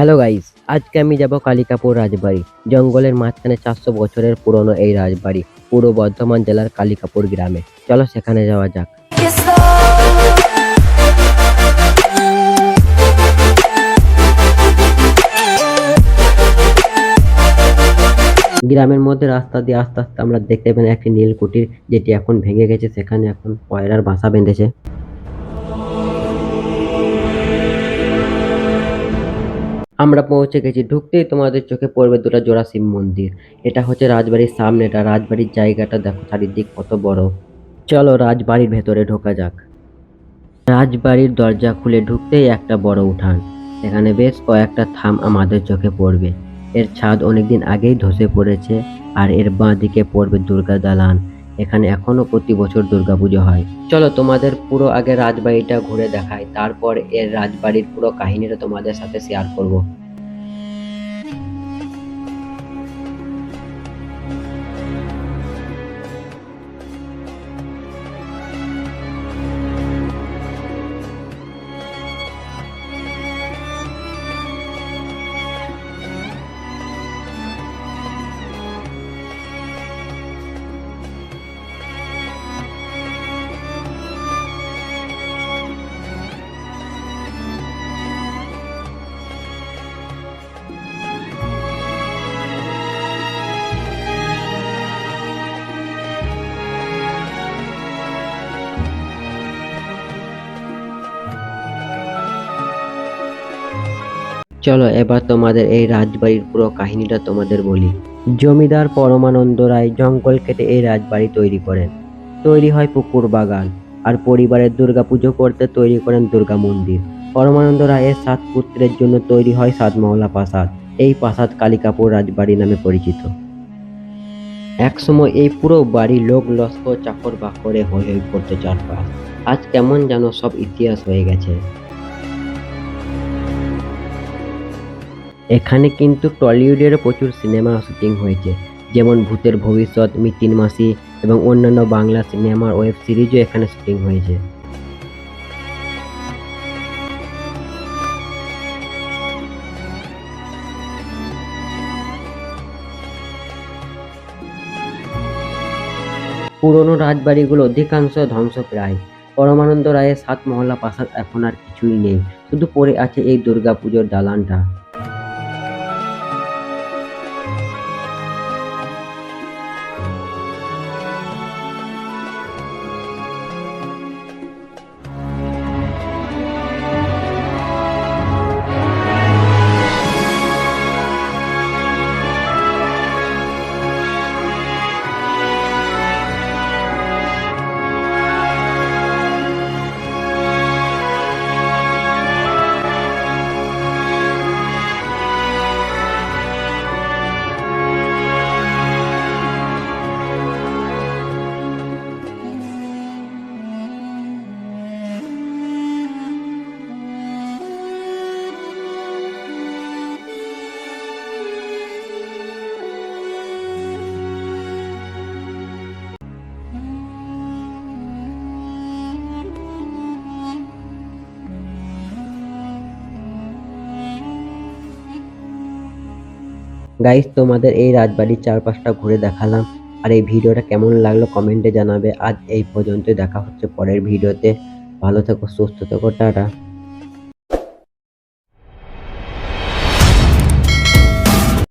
Hello guys, আজকে আমি যাব কালিকাপুর রাজবাড়ি। জঙ্গলের মাঝখানে চারশো বছরের পুরনো এই রাজবাড়ি, পূর্ব বর্ধমান জেলার কালিকাপুর গ্রামে। চলো সেখানে যাওয়া যাক। গ্রামের মধ্যে রাস্তা দিয়ে আস্তে আস্তে আমরা দেখতে পেলাম একটি নীল কুটির যেটি এখন ভেঙে গেছে। সেখানে এখন পয়রার বাসা বেঁধেছে। আমরা পৌঁছে গেছি, ঢুকতেই তোমাদের চোখে পড়বে দুটো জোড়া শিব মন্দির। এটা হচ্ছে রাজবাড়ির সামনে, এটা রাজবাড়ির জায়গাটা, দেখো চারিদিক কত বড়। চলো রাজবাড়ির ভেতরে ঢোকা যাক। রাজবাড়ির দরজা খুলে ঢুকতেই একটা বড় উঠান। এখানে বেশ কয়েকটা থাম আমাদের চোখে পড়বে। এর ছাদ অনেকদিন আগেই ধসে পড়েছে আর এর বাঁ দিকে পড়বে দুর্গা দালান। এখানে এখনও প্রতি বছর দুর্গাপুজো হয়। চলো তোমাদের পুরো আগে রাজবাড়িটা ঘুরে দেখাই, তারপর এর রাজবাড়ির পুরো কাহিনীটা তোমাদের সাথে শেয়ার করব। চলো, এবার তোমাদের এই রাজবাড়ির পুরো কাহিনীটা তোমাদের বলি। জমিদার পরমানন্দ রায় জঙ্গল কেটে এই রাজবাড়ি তৈরি করেন। তৈরি হয় পুকুর বাগান আর পরিবারের দুর্গাপুজো করতে তৈরি করেন দুর্গা মন্দির। পরমানন্দ রায়ের সাত পুত্রের জন্য তৈরি হয় সাতমহলা প্রাসাদ। এই প্রাসাদ কালিকাপুর রাজবাড়ি নামে পরিচিত। একসময় এই পুরো বাড়ি লোক লস্কর চাকর বাকরে হয়ে হয়ে পড়তে চারপাশ আজ কেমন যেন সব ইতিহাস হয়ে গেছে। এখানে কিন্তু টলিউডের প্রচুর সিনেমা শুটিং হয়েছে। যেমন ভূতের ভবিষ্যৎ, মিতিন মাসি এবং অন্যান্য বাংলা সিনেমার ওয়েব সিরিজও এখানে শুটিং হয়েছে। পুরনো রাজবাড়িগুলো অধিকাংশ ধ্বংসপ্রায়। পরমানন্দ রায়ের সাত মহলা প্রাসাদ এখন আর কিছুই নেই। শুধু পড়ে আছে এই দুর্গাপুজোর দালানটা। গাইস তোমাদের এই রাজবাড়ির চারপাশটা ঘুরে দেখালাম। আর এই ভিডিওটা কেমন লাগল কমেন্টে জানাবে। আজ এই পর্যন্ত দেখা হচ্ছে পরের ভিডিওতে। ভালো থেকো, সুস্থ থেকো, টাটা।